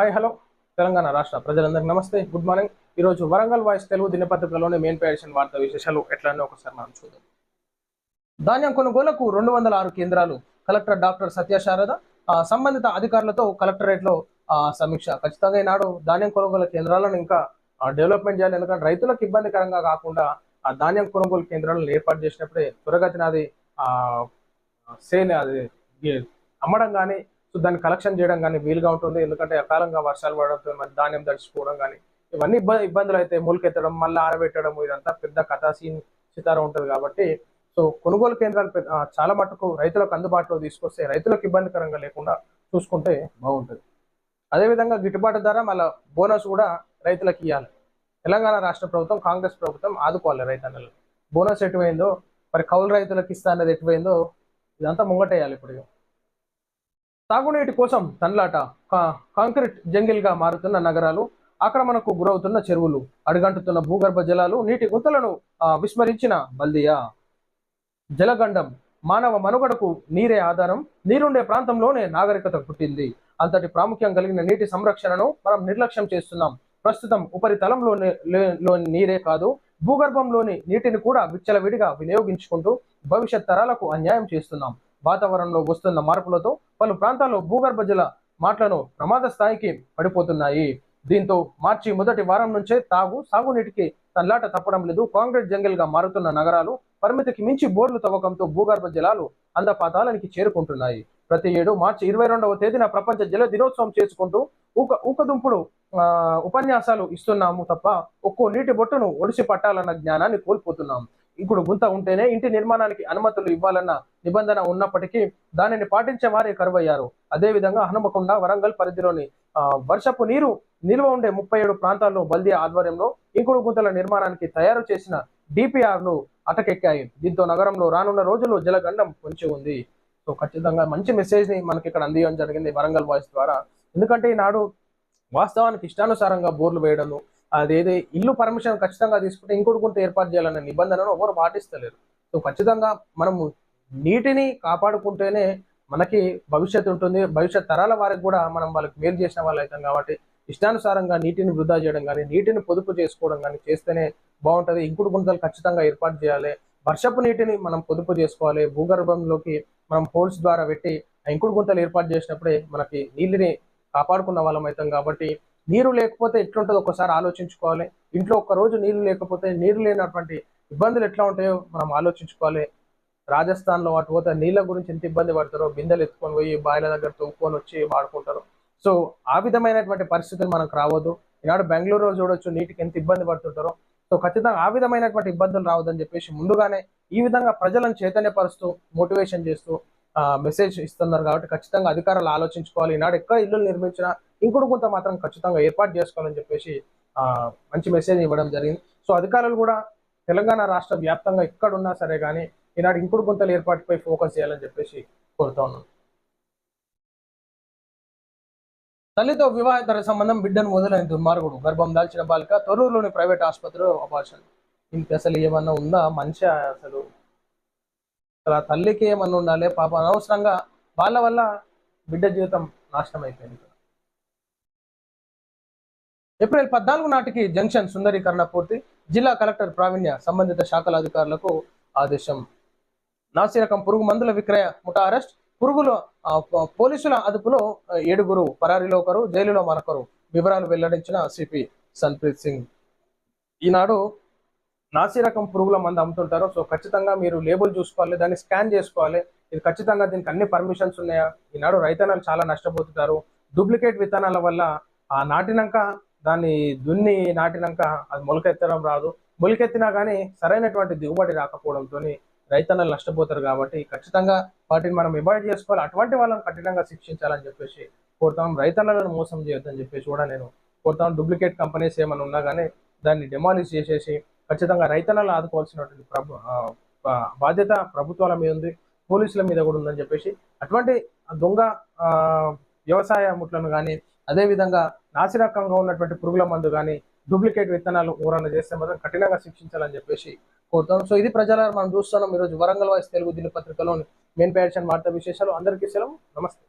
Hi hello Telangana రాష్ట్ర ప్రజలందరికీ నమస్తే. గుడ్ మార్నింగ్ ఈరోజు వరంగల్ వాయిస్ తెలుగు దినపత్రికలోని మెయిన్ పేషన్ వార్తా విశేషాలు ఎట్లనే ఒకసారి మనం చూద్దాం. ధాన్యం కొనుగోలకు రెండు వందల ఆరు కేంద్రాలు కలెక్టర్ డాక్టర్ సత్యశారద సంబంధిత అధికారులతో కలెక్టరేట్లో ఆ, సమీక్ష. ఖచ్చితంగా ఈనాడు ధాన్యం కొనుగోలు కేంద్రాలను ఇంకా డెవలప్మెంట్ చేయాలి. ఎందుకంటే రైతులకు ఇబ్బందికరంగా కాకుండా ఆ ధాన్యం కొనుగోలు కేంద్రాలను ఏర్పాటు చేసినప్పుడే త్వరగతిన అది సేల్ అది అమ్మడం కానీ సో దాన్ని కలెక్షన్ చేయడం కానీ వీలుగా ఉంటుంది. ఎందుకంటే అకాలంగా వర్షాలు పడడంతో మరి ధాన్యం తడిచిపోవడం కానీ ఇవన్నీ ఇబ్బంది ఇబ్బందులు అయితే మొలకెత్తడం మళ్ళీ ఆరబెట్టడం ఇదంతా పెద్ద కథా సీన్ చితారం ఉంటుంది కాబట్టి సో కొనుగోలు కేంద్రాలు చాలా మటుకు రైతులకు అందుబాటులో తీసుకొస్తే రైతులకు ఇబ్బందికరంగా లేకుండా చూసుకుంటే బాగుంటుంది. అదేవిధంగా గిట్టుబాటు ధర మళ్ళీ బోనస్ కూడా రైతులకు ఇవ్వాలి తెలంగాణ రాష్ట్ర ప్రభుత్వం కాంగ్రెస్ ప్రభుత్వం ఆదుకోవాలి రైతన్నలు. బోనస్ ఎటువైందో మరి కౌలు రైతులకు ఇస్తా అన్నది ఎటువైందో ఇదంతా ముంగటేయాలి ఇప్పుడు. తాగునీటి కోసం తన్లాట కాంక్రీట్ జంగిల్గా మారుతున్న నగరాలు ఆక్రమణకు గురవుతున్న చెరువులు అడుగంటుతున్న భూగర్భ జలాలు నీటి గుంతలను విస్మరించిన బల్దియా. జలగండం మానవ మనుగడకు నీరే ఆధారం నీరుండే ప్రాంతంలోనే నాగరికత పుట్టింది. అంతటి ప్రాముఖ్యం కలిగిన నీటి సంరక్షణను మనం నిర్లక్ష్యం చేస్తున్నాం. ప్రస్తుతం ఉపరితలంలోని నీరే కాదు భూగర్భంలోని నీటిని కూడా విచ్చలవిడిగా వినియోగించుకుంటూ భవిష్యత్ తరాలకు అన్యాయం చేస్తున్నాం. వాతావరణంలో వస్తున్న మార్పులతో పలు ప్రాంతాల్లో భూగర్భ జల మాటలను ప్రమాద స్థాయికి పడిపోతున్నాయి. దీంతో మార్చి మొదటి వారం నుంచే తాగు సాగునీటికి తల్లాట తప్పడం లేదు. కాంక్రీట్ జంగిల్గా మారుతున్న నగరాలు పరిమితికి మించి బోర్లు తవ్వకంతో భూగర్భ జలాలు అందపాతాలనికి చేరుకుంటున్నాయి. ప్రతి ఏడు మార్చి ఇరవై రెండవ తేదీన ప్రపంచ జల దినోత్సవం చేసుకుంటూ ఊక ఊకదుంపుడు ఆ, ఉపన్యాసాలు ఇస్తున్నాము తప్ప ఒక్కో నీటి బొట్టును ఒడిసి పట్టాలన్న జ్ఞానాన్ని కోల్పోతున్నాం. ఇప్పుడు గుంత ఉంటేనే ఇంటి నిర్మాణానికి అనుమతులు ఇవ్వాలన్న నిబంధన ఉన్నప్పటికీ దానిని పాటించే వారే కరువయ్యారు. అదేవిధంగా హనుమకొండ వరంగల్ పరిధిలోని వర్షపు నీరు నిల్వ ఉండే ముప్పై ఏడు ప్రాంతాల్లో బల్దీ ఆధ్వర్యంలో ఇంకుడు గుంతల నిర్మాణానికి తయారు చేసిన డిపిఆర్లు అటకెక్కాయి. దీంతో నగరంలో రానున్న రోజుల్లో జలగండం పొంచి ఉంది. సో ఖచ్చితంగా మంచి మెసేజ్ని మనకి ఇక్కడ అందియడం జరిగింది వరంగల్ వాయిస్ ద్వారా. ఎందుకంటే ఈనాడు వాస్తవానికి ఇష్టానుసారంగా బోర్లు వేయడము అదేది ఇల్లు పర్మిషన్ ఖచ్చితంగా తీసుకుంటే ఇంకోటి గుంత ఏర్పాటు చేయాలనే నిబంధనను ఎవరు పాటిస్తలేరు. సో ఖచ్చితంగా మనము నీటిని కాపాడుకుంటేనే మనకి భవిష్యత్తు ఉంటుంది. భవిష్యత్ తరాల వారికి కూడా మనం వాళ్ళకి మేలు చేసిన వాళ్ళు అవుతాం కాబట్టి ఇష్టానుసారంగా నీటిని వృధా చేయడం కానీ నీటిని పొదుపు చేసుకోవడం కానీ చేస్తేనే బాగుంటుంది. ఇంకుడు గుంతలు ఖచ్చితంగా ఏర్పాటు చేయాలి. వర్షపు నీటిని మనం పొదుపు చేసుకోవాలి. భూగర్భంలోకి మనం హోల్స్ ద్వారా పెట్టి ఇంకుడు గుంతలు ఏర్పాటు చేసినప్పుడే మనకి నీళ్ళని కాపాడుకున్న వాళ్ళం అవుతాం కాబట్టి నీరు లేకపోతే ఎట్లుంటుందో ఒకసారి ఆలోచించుకోవాలి. ఇంట్లో ఒక్క రోజు నీళ్ళు లేకపోతే నీరు లేనటువంటి ఇబ్బందులు ఎట్లా ఉంటాయో మనం ఆలోచించుకోవాలి. రాజస్థాన్లో అటు పోతే నీళ్ళ గురించి ఎంత ఇబ్బంది పడతారో బిందెలు ఎత్తుకొని పోయి బాయిల దగ్గర తవ్వుకొని వచ్చి వాడుకుంటారు. సో ఆ విధమైనటువంటి పరిస్థితులు మనకు రావద్దు. ఈనాడు బెంగళూరులో చూడొచ్చు నీటికి ఎంత ఇబ్బంది పడుతుంటారో. సో ఖచ్చితంగా ఆ విధమైనటువంటి ఇబ్బందులు రావద్దని చెప్పేసి ముందుగానే ఈ విధంగా ప్రజలను చైతన్యపరుస్తూ మోటివేషన్ చేస్తూ మెసేజ్ ఇస్తున్నారు కాబట్టి ఖచ్చితంగా అధికారులు ఆలోచించుకోవాలి. ఈనాడు ఎక్కడ ఇల్లు నిర్మించినా ఇంకుడు గుంత మాత్రం ఖచ్చితంగా ఏర్పాటు చేసుకోవాలని చెప్పేసి ఆ, మంచి మెసేజ్ ఇవ్వడం జరిగింది. సో అధికారులు కూడా తెలంగాణ రాష్ట్ర వ్యాప్తంగా ఎక్కడున్నా సరే కానీ ఈనాడు ఇంకుడు గుంతల ఏర్పాటుపై ఫోకస్ చేయాలని చెప్పేసి కోరుతా ఉన్నాను తల్లితో వివాహేతర సంబంధం బిడ్డను వదిలేని దుర్మార్గుడు. గర్భం దాల్చిన బాలిక తొరూరులోని ప్రైవేట్ ఆసుపత్రిలో అపార్షన్ ఇంక అసలు ఏమన్నా ఉందా? మంచి అసలు. అసలు ఆ తల్లికి ఏమన్నా ఉండాలి? పాప అనవసరంగా వాళ్ళ వల్ల బిడ్డ జీవితం నాశనం అయిపోయింది. ఏప్రిల్ పద్నాలుగు నాటికి జంక్షన్ సుందరీకరణ పూర్తి. జిల్లా కలెక్టర్ ప్రావీణ్య సంబంధిత శాఖల అధికారులకు ఆదేశం. నాసిరకం పురుగు మందుల విక్రయ ముఠా అరెస్ట్. పురుగుల పోలీసుల అదుపులో ఏడుగురు పరారీలో ఒకరు జైలులో మరొకరు. వివరాలు వెల్లడించిన సిపి సన్ప్రీత్ సింగ్. ఈనాడు నాసిరకం పురుగుల మందు అమ్ముతుంటారు. సో ఖచ్చితంగా మీరు లేబుల్ చూసుకోవాలి దాన్ని స్కాన్ చేసుకోవాలి. ఇది ఖచ్చితంగా దీనికి అన్ని పర్మిషన్స్ ఉన్నాయా? ఈనాడు రైతన్నలు చాలా నష్టపోతుంటారు డూప్లికేట్ విత్తనాల వల్ల ఆ నాటినాక దాన్ని దున్ని నాటినాక అది మొలకెత్తడం రాదు. మొలకెత్తినా కానీ సరైనటువంటి దిగుబడి రాకపోవడంతో రైతన్నలు నష్టపోతారు కాబట్టి ఖచ్చితంగా వాటిని మనం అవాయిడ్ చేసుకోవాలి. అటువంటి వాళ్ళని కఠినంగా శిక్షించాలని చెప్పేసి కోరుతాం రైతన్నలను మోసం చేయొద్దని చెప్పేసి కూడా నేను కోరుతాను డూప్లికేట్ కంపెనీస్ ఏమైనా ఉన్నా కానీ దాన్ని డెమాలిష్ చేసేసి ఖచ్చితంగా రైతన్నలు ఆదుకోవాల్సినటువంటి ప్రభు బాధ్యత ప్రభుత్వాల మీద ఉంది. పోలీసుల మీద కూడా ఉందని చెప్పేసి అటువంటి దొంగ వ్యవసాయ ముట్లను కానీ అదేవిధంగా నాసిరకంగా ఉన్నటువంటి పురుగుల మందు కానీ డూప్లికేట్ విత్తనాలు ఊరణ చేస్తే మాత్రం కఠినంగా శిక్షించాలని చెప్పేసి కోరుతాం. సో ఇది ప్రజల మనం చూస్తున్నాం. ఈరోజు వరంగల్ వాయిస్ తెలుగు దినపత్రికలోని మెయిన్ ప్యాషన్ వార్తా విశేషాలు. అందరికీ సెలవు. నమస్తే.